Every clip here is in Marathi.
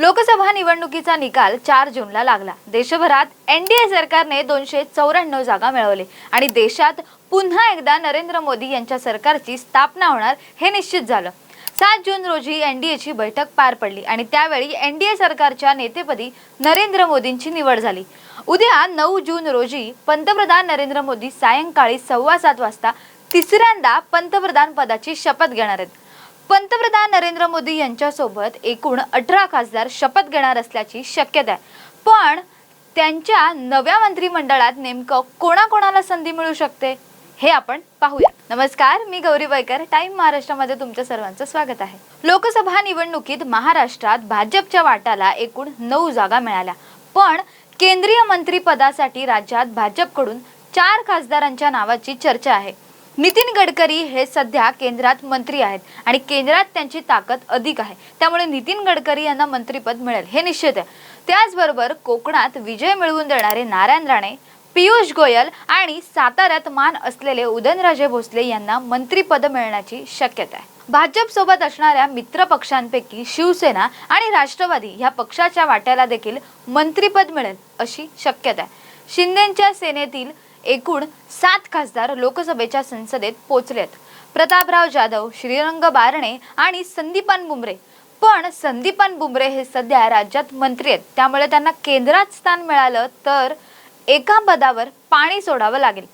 लोकसभा निवडणुकीचा निकाल चार जूनला लागला. देशभरात एनडीए सरकारने दोनशे चौऱ्याण्णव जागा मिळवले आणि देशात पुन्हा एकदा नरेंद्र मोदी यांच्या सरकारची स्थापना होणार हे निश्चित झालं. सात जून रोजी एनडीएची बैठक पार पडली आणि त्यावेळी एनडीए सरकारच्या नेतेपदी नरेंद्र मोदींची निवड झाली. उद्या नऊ जून रोजी पंतप्रधान नरेंद्र मोदी सायंकाळी सव्वा सात वाजता तिसऱ्यांदा पंतप्रधान पदाची शपथ घेणार आहेत. पंतप्रधान नरेंद्र मोदी यांच्यासोबत एकूण अठरा खासदार शपथ घेणार असल्याची शक्यता आहे. पण त्यांच्या नव्या मंत्रिमंडळात नेमकं कोणाकोणाला संधी मिळू शकते हे आपण पाहूया नमस्कार मी गौरी बैकर टाइम महाराष्ट्रामध्ये तुमच्या सर्वांचं स्वागत आहे. लोकसभा निवडणुकीत महाराष्ट्रात भाजपच्या वाटाला एकूण नऊ जागा मिळाल्या. पण केंद्रीय मंत्रिपदासाठी राज्यात भाजपकडून चार खासदारांच्या नावाची चर्चा आहे. नितीन गडकरी हे सध्या केंद्रात मंत्री आहेत आणि केंद्रात त्यांची ताकद अधिक आहे. त्यामुळे नितीन गडकरी यांना मंत्रीपद मिळेल. हे निश्चित आहे. त्याचबरोबर कोकणात विजय मिळवून देणारे नारायण राणे पियुष गोयल आणि साताऱ्यात मान असलेले उदयनराजे भोसले यांना मंत्रीपद मिळण्याची शक्यता आहे. भाजप सोबत असणाऱ्या मित्र पक्षांपैकी शिवसेना आणि राष्ट्रवादी ह्या पक्षाच्या वाट्याला देखील मंत्रीपद मिळेल अशी शक्यता आहे. शिंदेच्या सेनेतील एकूण सात खासदार लोकसभेच्या संसदेत पोचलेत. प्रतापराव जाधव श्रीरंग बारणे आणि संदीपान बुमरे. पण संदीपान बुमरे हे सध्या राज्यात मंत्री आहेत. त्यामुळे त्यांना केंद्रात स्थान मिळालं तर एका पदावर पाणी सोडावं लागेल.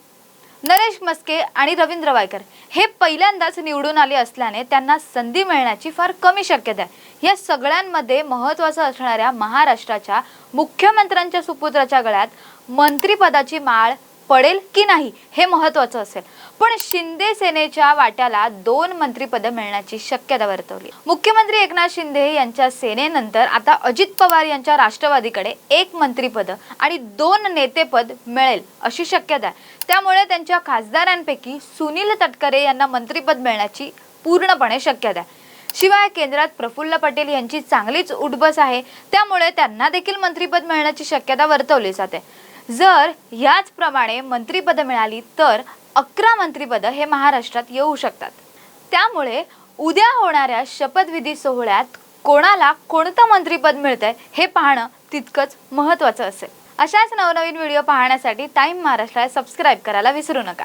नरेश मस्के आणि रवींद्र वायकर हे पहिल्यांदाच निवडून आले असल्याने त्यांना संधी मिळण्याची फार कमी शक्यता आहे. या सगळ्यांमध्ये महत्त्वाचं असणाऱ्या महाराष्ट्राच्या मुख्यमंत्र्यांच्या सुपुत्राच्या गळ्यात मंत्रिपदाची माळ पडेल की नाही हे महत्वाचं असेल. पण शिंदे सेनेच्या वाट्याला दोन मंत्रीपदं मिळण्याची शक्यता वर्तवली. मुख्यमंत्री एकनाथ शिंदे यांच्या सेनेनंतर आता अजित पवार यांच्या राष्ट्रवादीकडे एक मंत्रीपद आणि दोन नेतेपद मिळेल अशी शक्यता आहे. त्यामुळे त्यांच्या खासदारांपैकी सुनील तटकरे यांना मंत्रीपद मिळण्याची पूर्णपणे शक्यता आहे. शिवाय केंद्रात प्रफुल्ल पटेल यांची चांगलीच उठबस आहे. त्यामुळे त्यांना देखील मंत्रीपद मिळण्याची शक्यता वर्तवली जाते. जर याचप्रमाणे मंत्रिपद मिळाली तर अकरा मंत्रिपद हे महाराष्ट्रात येऊ शकतात. त्यामुळे उद्या होणाऱ्या शपथविधी सोहळ्यात कोणाला कोणतं मंत्रिपद मिळतंय हे पाहणं तितकंच महत्त्वाचं असेल. अशाच नवनवीन व्हिडिओ पाहण्यासाठी टाइम महाराष्ट्राला सबस्क्राईब करायला विसरू नका.